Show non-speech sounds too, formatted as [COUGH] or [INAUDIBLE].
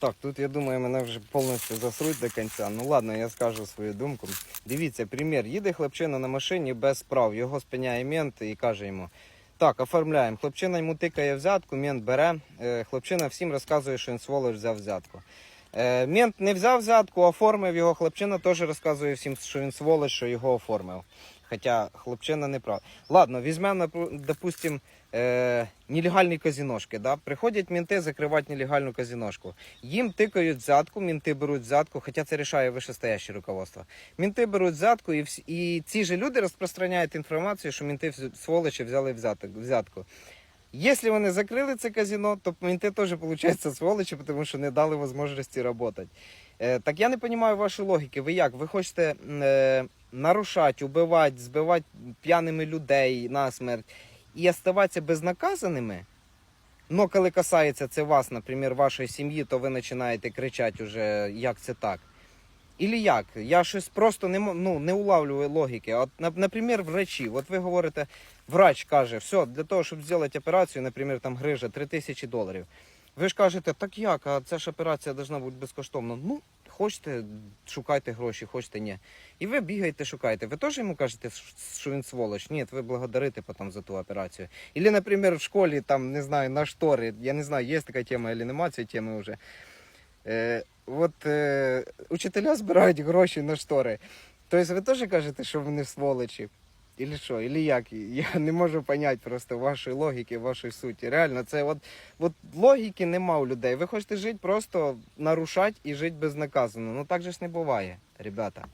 Так, тут я думаю, мене вже повністю засруть до кінця. Ну ладно, я скажу свою думку. Дивіться, примір. Їде хлопчина на машині без прав. Його спиняє мент і каже йому: так, оформляємо. Хлопчина йому тикає взятку, мент бере. Е, Хлопчина всім розказує, що він сволоч взяв взятку. Е, Мент не взяв взятку, оформив його. Хлопчина теж розказує всім, що він сволоч, що його оформив. Хоча хлопчина не прав. Ладно, візьмемо, допустим, е, нелегальні казіношки. Да? Приходять мінти закривати нелегальну казіношку. Їм тикають взятку, мінти беруть взятку, хоча це рішає вищестояще руководство. Мінти беруть взятку, і, і ці ж люди розпространяють інформацію, що мінти сволочі взяли взятку. Якщо вони закрили це казино, то мінти теж, виходить, сволочі, тому що не дали можливості працювати. Е, так я не розумію вашої логіки. Ви як? Ви хочете е, нарушати, убивати, збивати п'яними людей на смерть і оставатися безнаказаними? Но коли касається це вас, наприклад, вашої сім'ї, то ви починаєте кричати уже, як це так. Ілі як? Я щось просто не, ну, не улавлюю логіки. От, на- наприклад, врачі. От ви говорите, врач каже, все, для того, щоб зробити операцію, наприклад, там грижа 3000 доларів. Ви ж кажете, так як, а ця ж операція повинна бути безкоштовна. Ну, хочете, шукайте гроші, хочете ні. І ви бігаєте, шукаєте. Ви теж йому кажете, що він сволоч? Ні, ви благодарите потім за ту операцію. Или, наприклад, в школі, там, не знаю, на штори, я не знаю, є така тема, або нема цієї теми вже. От е, учителя збирають гроші на штори. Тобто ви теж кажете, що вони сволочі? Ілі що, ілі як? Я [LAUGHS] не можу поняти просто вашої логіки, вашої суті. Реально, це от, от логіки нема у людей. Ви хочете жити просто нарушати і жити безнаказано. Ну так же ж не буває, ребята.